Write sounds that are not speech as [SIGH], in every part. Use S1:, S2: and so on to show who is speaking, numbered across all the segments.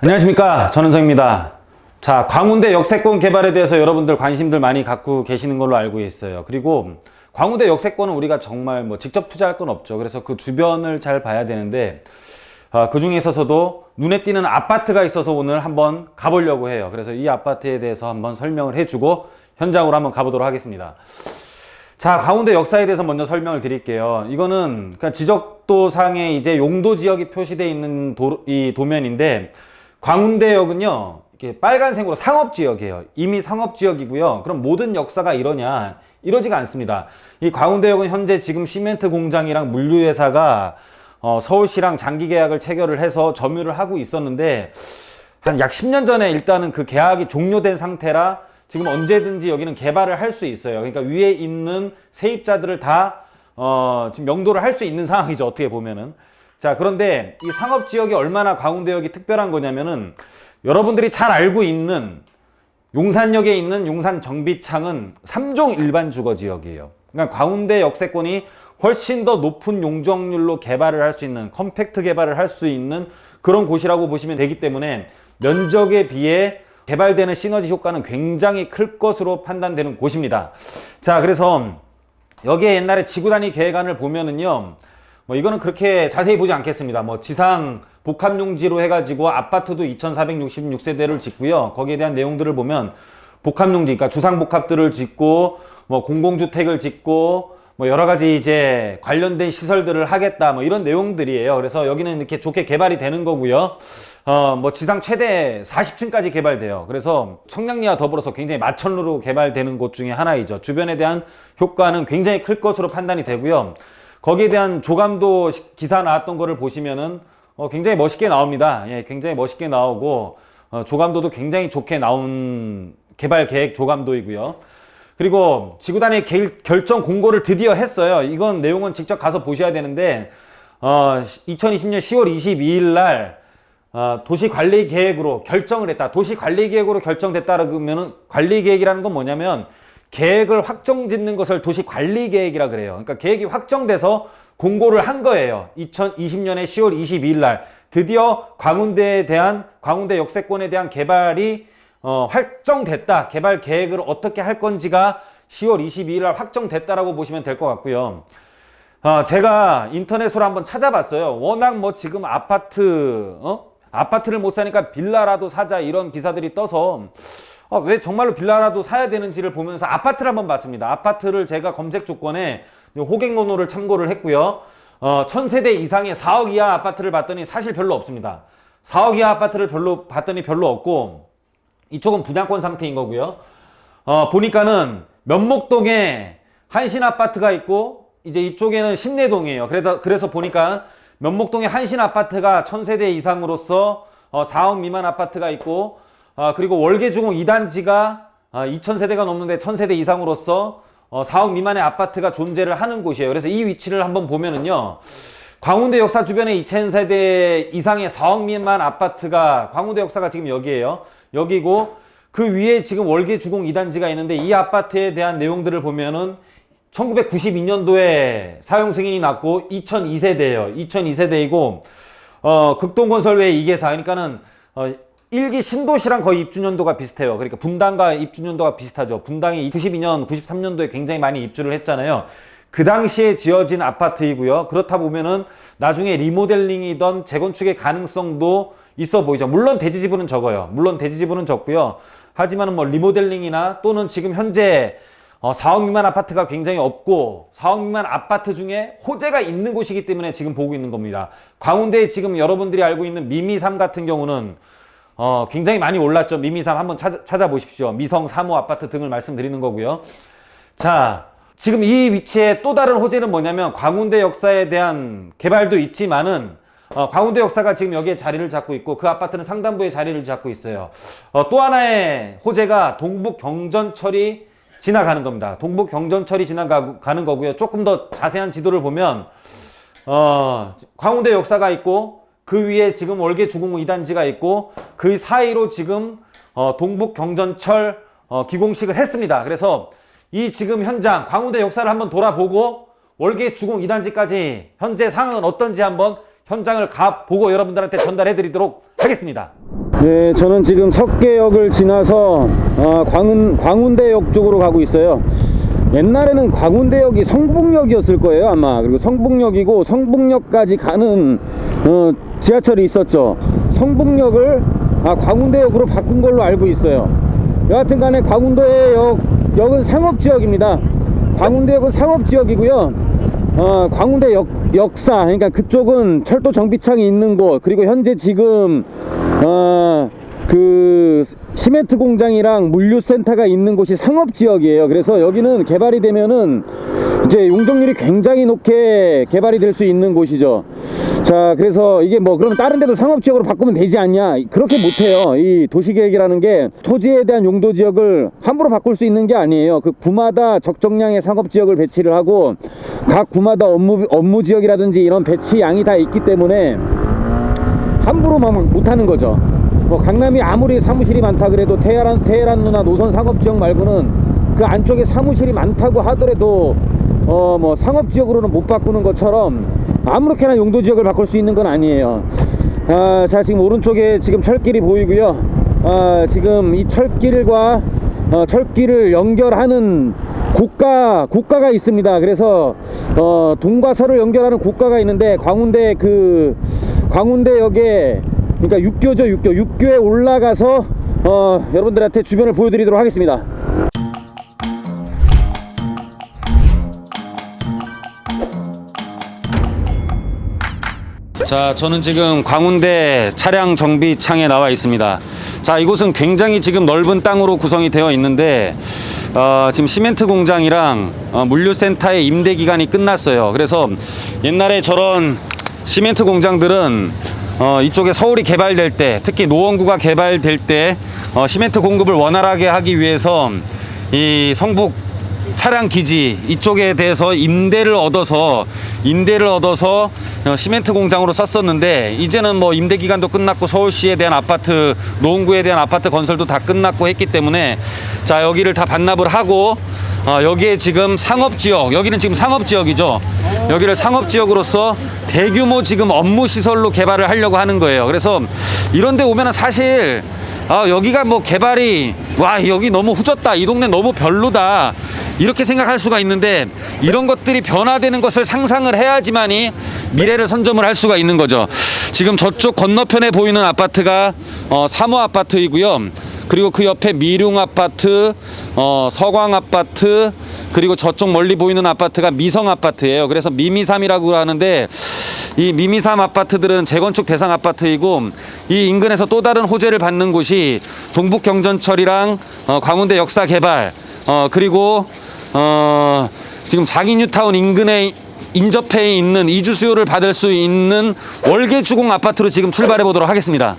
S1: 안녕하십니까. 전은성입니다. 자 광운대 역세권 개발에 대해서 여러분들 관심들 많이 갖고 계시는 걸로 알고 있어요. 그리고 광운대 역세권은 우리가 정말 뭐 직접 투자할 건 없죠. 그래서 그 주변을 잘 봐야 되는데 아, 그 중에 있어서도 눈에 띄는 아파트가 있어서 오늘 한번 가보려고 해요. 그래서 이 아파트에 대해서 한번 설명을 해주고 현장으로 한번 가보도록 하겠습니다. 자, 가운데 역사에 대해서 먼저 설명을 드릴게요. 이거는 그러니까 지적도상에 이제 용도 지역이 표시되어 있는 도, 이 도면인데 광운대역은요. 이렇게 빨간색으로 상업 지역이에요. 이미 상업 지역이고요. 그럼 모든 역사가 이러냐? 이러지가 않습니다. 이 광운대역은 현재 지금 시멘트 공장이랑 물류회사가 어, 서울시랑 장기 계약을 체결을 해서 점유를 하고 있었는데 한 약 10년 전에 일단은 그 계약이 종료된 상태라 지금 언제든지 여기는 개발을 할 수 있어요. 그러니까 위에 있는 세입자들을 다 어, 지금 명도를 할 수 있는 상황이죠. 어떻게 보면은. 자, 그런데 이 상업 지역이 얼마나 광운대역이 특별한 거냐면은 여러분들이 잘 알고 있는 용산역에 있는 용산 정비창은 3종 일반 주거 지역이에요. 그러니까 광운대 역세권이 훨씬 더 높은 용적률로 개발을 할 수 있는 컴팩트 개발을 할 수 있는 그런 곳이라고 보시면 되기 때문에 면적에 비해 개발되는 시너지 효과는 굉장히 클 것으로 판단되는 곳입니다. 자, 그래서 여기에 옛날에 지구단위 계획안을 보면은요, 뭐 이거는 그렇게 자세히 보지 않겠습니다. 뭐 지상 복합용지로 해가지고 아파트도 2,466세대를 짓고요. 거기에 대한 내용들을 보면 복합용지, 그러니까 주상복합들을 짓고 뭐 공공주택을 짓고 뭐 여러 가지 이제 관련된 시설들을 하겠다 뭐 이런 내용들이에요. 그래서 여기는 이렇게 좋게 개발이 되는 거고요. 어, 뭐 지상 최대 40층까지 개발돼요. 그래서 청량리와 더불어서 굉장히 마천루로 개발되는 곳 중에 하나이죠. 주변에 대한 효과는 굉장히 클 것으로 판단이 되고요. 거기에 대한 조감도 시- 기사 나왔던 거를 보시면은 어, 굉장히 멋있게 나옵니다. 예, 굉장히 멋있게 나오고 어, 조감도도 굉장히 좋게 나온 개발 계획 조감도이고요. 그리고 지구단위 개- 결정 공고를 드디어 했어요. 이건 내용은 직접 가서 보셔야 되는데 어, 2020년 10월 22일 날 어, 도시 관리 계획으로 결정을 했다. 도시 관리 계획으로 결정됐다 그러면은 관리 계획이라는 건 뭐냐면 계획을 확정 짓는 것을 도시 관리 계획이라 그래요. 그러니까 계획이 확정돼서 공고를 한 거예요. 2020년에 10월 22일 날 드디어 광운대에 대한 광운대 역세권에 대한 개발이 어, 확정됐다. 개발 계획을 어떻게 할 건지가 10월 22일 날 확정됐다라고 보시면 될 것 같고요. 어, 제가 인터넷으로 한번 찾아봤어요. 워낙 뭐 지금 아파트, 어? 아파트를 못 사니까 빌라라도 사자 이런 기사들이 떠서 어, 왜 정말로 빌라라도 사야 되는지를 보면서 아파트를 한번 봤습니다. 아파트를 제가 검색 조건에 호갱노노를 참고를 했고요. 어, 1000세대 이상의 4억 이하 아파트를 봤더니 사실 별로 없습니다. 4억 이하 아파트를 별로 봤더니 별로 없고 이쪽은 분양권 상태인 거고요. 어, 보니까는 면목동에 한신 아파트가 있고 이제 이쪽에는 신내동이에요. 그래서 그래서 보니까 면목동에 한신 아파트가 1000세대 이상으로서 어, 4억 미만 아파트가 있고 어, 그리고 월계주공 2단지가 어, 2000세대가 넘는데 1000세대 이상으로서 어, 4억 미만의 아파트가 존재를 하는 곳이에요. 그래서 이 위치를 한번 보면은요. 광운대 역사 주변에 2000세대 이상의 4억 미만 아파트가 광운대 역사가 지금 여기에요. 여기고 그 위에 지금 월계 주공 2단지가 있는데 이 아파트에 대한 내용들을 보면은 1992년도에 사용 승인이 났고 2002세대예요. 2002세대이고 어, 극동건설 외 2개사 그러니까는 어, 1기 신도시랑 거의 입주 연도가 비슷해요. 그러니까 분당과 입주 연도가 비슷하죠. 분당이 92년, 93년도에 굉장히 많이 입주를 했잖아요. 그 당시에 지어진 아파트이고요. 그렇다 보면은 나중에 리모델링이던 재건축의 가능성도 있어 보이죠. 물론 대지 지분은 적어요. 물론 대지 지분은 적고요. 하지만은 뭐 리모델링이나 또는 지금 현재 어, 4억 미만 아파트가 굉장히 없고 4억 미만 아파트 중에 호재가 있는 곳이기 때문에 지금 보고 있는 겁니다. 광운대에 지금 여러분들이 알고 있는 미미삼 같은 경우는 어, 굉장히 많이 올랐죠. 미미삼 한번 찾아, 찾아보십시오. 미성 3호 아파트 등을 말씀드리는 거고요. 자, 지금 이 위치에 또 다른 호재는 뭐냐면 광운대 역사에 대한 개발도 있지만은 어, 광운대 역사가 지금 여기에 자리를 잡고 있고 그 아파트는 상단부에 자리를 잡고 있어요. 어, 또 하나의 호재가 동북 경전철이 지나가는 겁니다. 동북 경전철이 지나가는 거고요. 조금 더 자세한 지도를 보면 어, 광운대 역사가 있고 그 위에 지금 월계 주공 2단지가 있고 그 사이로 지금 어, 동북 경전철 어, 기공식을 했습니다. 그래서 이 지금 현장 광운대 역사를 한번 돌아보고 월계 주공 2단지까지 현재 상황은 어떤지 한번 현장을 가 보고 여러분들한테 전달해 드리도록 하겠습니다. 네, 저는 지금 석계역을 지나서 어, 광운, 광운대역 쪽으로 가고 있어요. 옛날에는 광운대역이 성북역이었을 거예요, 아마. 그리고 성북역이고 성북역까지 가는 어, 지하철이 있었죠. 성북역을 아, 광운대역으로 바꾼 걸로 알고 있어요. 여하튼 간에 광운대역 역은 상업지역입니다. 광운대역은 상업지역이고요. 어, 광운대 역, 역사, 그러니까 그쪽은 철도 정비창이 있는 곳, 그리고 현재 지금, 어, 그, 시멘트 공장이랑 물류센터가 있는 곳이 상업지역이에요. 그래서 여기는 개발이 되면은 이제 용적률이 굉장히 높게 개발이 될 수 있는 곳이죠. 자, 그래서 이게 뭐, 그러면 다른 데도 상업지역으로 바꾸면 되지 않냐? 그렇게 못해요. 이 도시계획이라는 게 토지에 대한 용도 지역을 함부로 바꿀 수 있는 게 아니에요. 그 구마다 적정량의 상업지역을 배치를 하고 각 구마다 업무, 업무 지역이라든지 이런 배치 양이 다 있기 때문에 함부로 막 못하는 거죠. 뭐 강남이 아무리 사무실이 많다 그래도 테헤란 테헤란 누나 노선 상업 지역 말고는 그 안쪽에 사무실이 많다고 하더라도 어 뭐 상업 지역으로는 못 바꾸는 것처럼 아무렇게나 용도 지역을 바꿀 수 있는 건 아니에요. 아, 자 지금 오른쪽에 지금 철길이 보이고요. 아, 지금 이 철길과 어, 철길을 연결하는 고가 고가가 있습니다. 그래서 어, 동과 서를 연결하는 고가가 있는데 광운대 그 광운대역에 그러니까 육교죠 육교 육교에 올라가서 어, 여러분들한테 주변을 보여드리도록 하겠습니다.
S2: 자, 저는 지금 광운대 차량 정비창에 나와 있습니다. 자, 이곳은 굉장히 지금 넓은 땅으로 구성이 되어 있는데, 어, 지금 시멘트 공장이랑 어, 물류센터의 임대 기간이 끝났어요. 그래서 옛날에 저런 시멘트 공장들은 어, 이쪽에 서울이 개발될 때, 특히 노원구가 개발될 때, 어, 시멘트 공급을 원활하게 하기 위해서 이 성북 차량 기지 이쪽에 대해서 임대를 얻어서 임대를 얻어서 어, 시멘트 공장으로 썼었는데 이제는 뭐 임대 기간도 끝났고 서울시에 대한 아파트 노원구에 대한 아파트 건설도 다 끝났고 했기 때문에 자 여기를 다 반납을 하고 어, 여기에 지금 상업 지역 여기는 지금 상업 지역이죠. 여기를 상업 지역으로서 대규모 지금 업무 시설로 개발을 하려고 하는 거예요. 그래서 이런데 오면은 사실 아 여기가 뭐 개발이 와 여기 너무 후졌다. 이 동네 너무 별로다. 이렇게 생각할 수가 있는데 이런 것들이 변화되는 것을 상상을 해야지만이 미래를 선점을 할 수가 있는 거죠. 지금 저쪽 건너편에 보이는 아파트가 어, 사모 아파트이고요. 그리고 그 옆에 미룡 아파트 어, 서광 아파트 그리고 저쪽 멀리 보이는 아파트가 미성 아파트예요. 그래서 미미삼이라고 하는데 이 미미삼 아파트들은 재건축 대상 아파트이고 이 인근에서 또 다른 호재를 받는 곳이 동북경전철이랑 어, 광운대 역사 개발 어, 그리고 어, 지금 장인뉴타운 인근에 인접해 있는 이주 수요를 받을 수 있는 월계 주공 아파트로 지금 출발해 보도록 하겠습니다.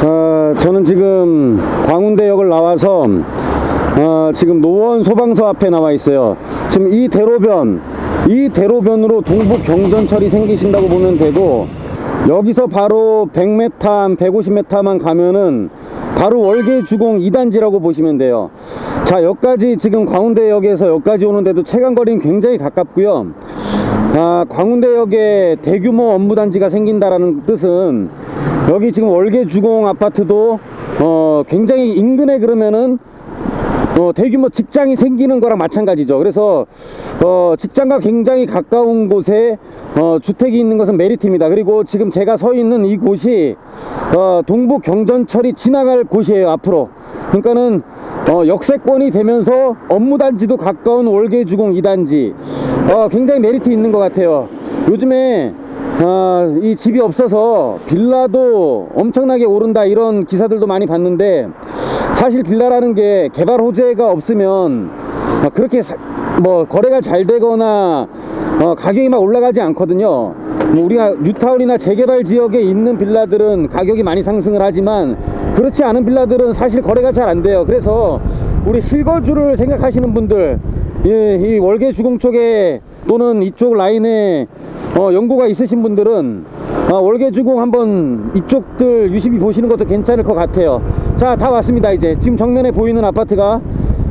S1: 자, 저는 지금 광운대역을 나와서 어, 지금 노원 소방서 앞에 나와 있어요. 지금 이 대로변, 이 대로변으로 동북 경전철이 생기신다고 보면 되고 여기서 바로 100m, 150m만 가면은 바로 월계 주공 2단지라고 보시면 돼요. 자, 여기까지 지금 광운대역에서 여기까지 오는데도 체감거리는 굉장히 가깝고요. 아, 광운대역에 대규모 업무단지가 생긴다라는 뜻은 여기 지금 월계 주공 아파트도 어, 굉장히 인근에 그러면은 어, 대규모 직장이 생기는 거랑 마찬가지죠. 그래서 어, 직장과 굉장히 가까운 곳에 어, 주택이 있는 것은 메리트입니다. 그리고 지금 제가 서 있는 이 곳이 어, 동북 경전철이 지나갈 곳이에요. 앞으로. 그러니까는 어, 역세권이 되면서 업무단지도 가까운 월계주공 2단지 어, 굉장히 메리트 있는 것 같아요. 요즘에 어, 이 집이 없어서 빌라도 엄청나게 오른다 이런 기사들도 많이 봤는데 사실 빌라라는 게 개발 호재가 없으면 어, 그렇게 사- 뭐 거래가 잘 되거나 어, 가격이 막 올라가지 않거든요. 뭐 우리가 뉴타운이나 재개발 지역에 있는 빌라들은 가격이 많이 상승을 하지만 그렇지 않은 빌라들은 사실 거래가 잘 안 돼요. 그래서 우리 실거주를 생각하시는 분들 예, 이 월계 주공 쪽에 또는 이쪽 라인에 어, 연고가 있으신 분들은 어, 월계 주공 한번 이쪽들 유심히 보시는 것도 괜찮을 것 같아요. 자, 다 왔습니다. 이제 지금 정면에 보이는 아파트가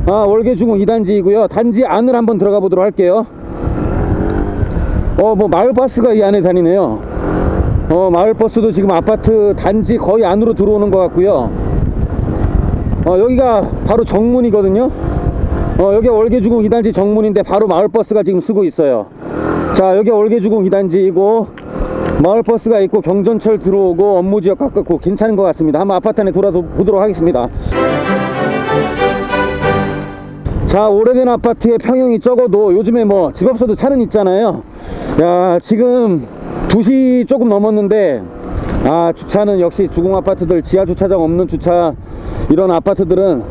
S1: 아, 월계 주공 2단지이고요. 단지 안을 한번 들어가 보도록 할게요. 어, 뭐 마을 버스가 이 안에 다니네요. 어, 마을버스도 지금 아파트 단지 거의 안으로 들어오는 것 같고요. 어, 여기가 바로 정문이거든요. 어, 여기 월계주공 2단지 정문인데 바로 마을버스가 지금 쓰고 있어요. 자, 여기 월계주공 2단지이고 마을버스가 있고 경전철 들어오고 업무지역 가깝고 괜찮은 것 같습니다. 한번 아파트 안에 돌아보도록 하겠습니다. 자 오래된 아파트의 평형이 적어도 요즘에 뭐집 없어도 차는 있잖아요 야 지금 2시 조금 넘었는데 아 주차는 역시 주공 아파트들 지하 주차장 없는 주차 이런 아파트들은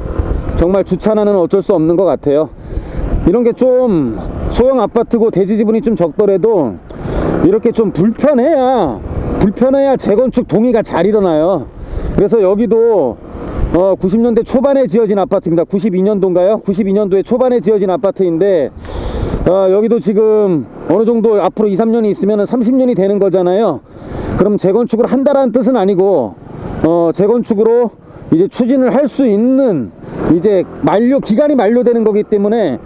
S1: 정말 주차나는 어쩔 수 없는 것 같아요 이런 게 좀 소형 아파트고 대지 지분이 좀 적더라도 이렇게 좀 불편해야 불편해야 재건축 동의가 잘 일어나요 그래서 여기도 어, 90년대 초반에 지어진 아파트입니다. 92년도인가요? 92년도에 초반에 지어진 아파트인데 어, 여기도 지금 어느 정도 앞으로 2, 3년이 있으면 30년이 되는 거잖아요. 그럼 재건축을 한다라는 뜻은 아니고 어, 재건축으로 이제 추진을 할 수 있는 이제 만료 기간이 만료되는 거기 때문에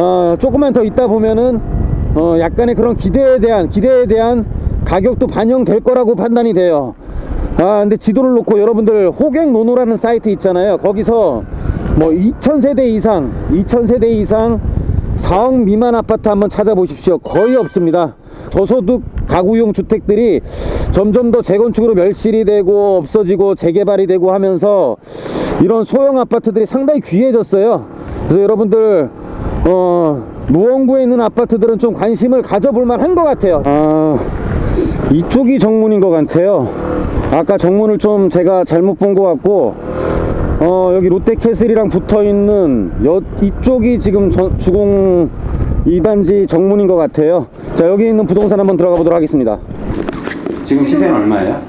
S1: 어, 조금만 더 있다 보면은 어, 약간의 그런 기대에 대한 기대에 대한 가격도 반영될 거라고 판단이 돼요. 아 근데 지도를 놓고 여러분들 호갱노노라는 사이트 있잖아요. 거기서 뭐 2000세대 이상 2000세대 이상 4억 미만 아파트 한번 찾아보십시오. 거의 없습니다. 저소득 가구용 주택들이 점점 더 재건축으로 멸실이 되고 없어지고 재개발이 되고 하면서 이런 소형 아파트들이 상당히 귀해졌어요. 그래서 여러분들 어 무원구에 있는 아파트들은 좀 관심을 가져볼 만한 것 같아요 아 이쪽이 정문인 것 같아요. 아까 정문을 좀 제가 잘못 본 것 같고, 어, 여기 롯데캐슬이랑 붙어 있는 여, 이쪽이 지금 저- 주공 2단지 정문인 것 같아요. 자, 여기 있는 부동산 한번 들어가 보도록 하겠습니다. 지금 시세는 얼마예요?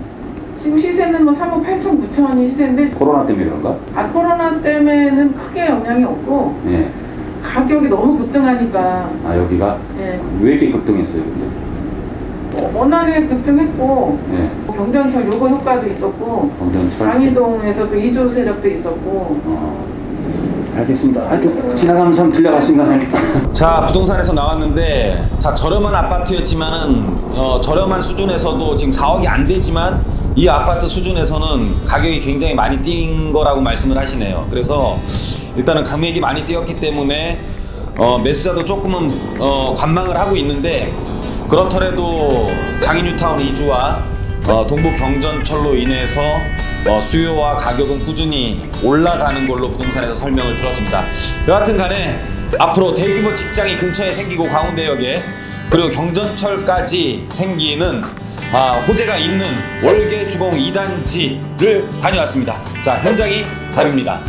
S3: 지금 시세는 뭐 3억 8천 9천이 시세인데
S1: 코로나 때문에 그런가?
S3: 아 코로나 때문에는 크게 영향이 없고
S1: 예.
S3: 가격이 너무 급등하니까
S1: 아, 여기가
S3: 예,
S1: 왜 이렇게 급등했어요, 근데?
S3: 어, 워낙에 급등했고
S1: 예.
S3: 경전철 요거 효과도 있었고
S1: 경전철.
S3: 장이동에서도 이조 세력도 있었고
S1: 어, 알겠습니다. 하여튼 지나가면서 한번 들려봤습니다. [LAUGHS]
S4: 자 부동산에서 나왔는데 자 저렴한 아파트였지만은 어, 저렴한 수준에서도 지금 4억이 안 되지만 이 아파트 수준에서는 가격이 굉장히 많이 뛴 거라고 말씀을 하시네요. 그래서 일단은 금액이 많이 뛰었기 때문에 어, 매수자도 조금은 어, 관망을 하고 있는데 그렇더라도 장인뉴타운 이주와 어, 동부 경전철로 인해서 어, 수요와 가격은 꾸준히 올라가는 걸로 부동산에서 설명을 들었습니다. 여하튼 간에 앞으로 대규모 직장이 근처에 생기고 광운대역에 그리고 경전철까지 생기는 아, 호재가 있는 월계 주공 2단지를 다녀왔습니다. 자, 현장이 다릅니다.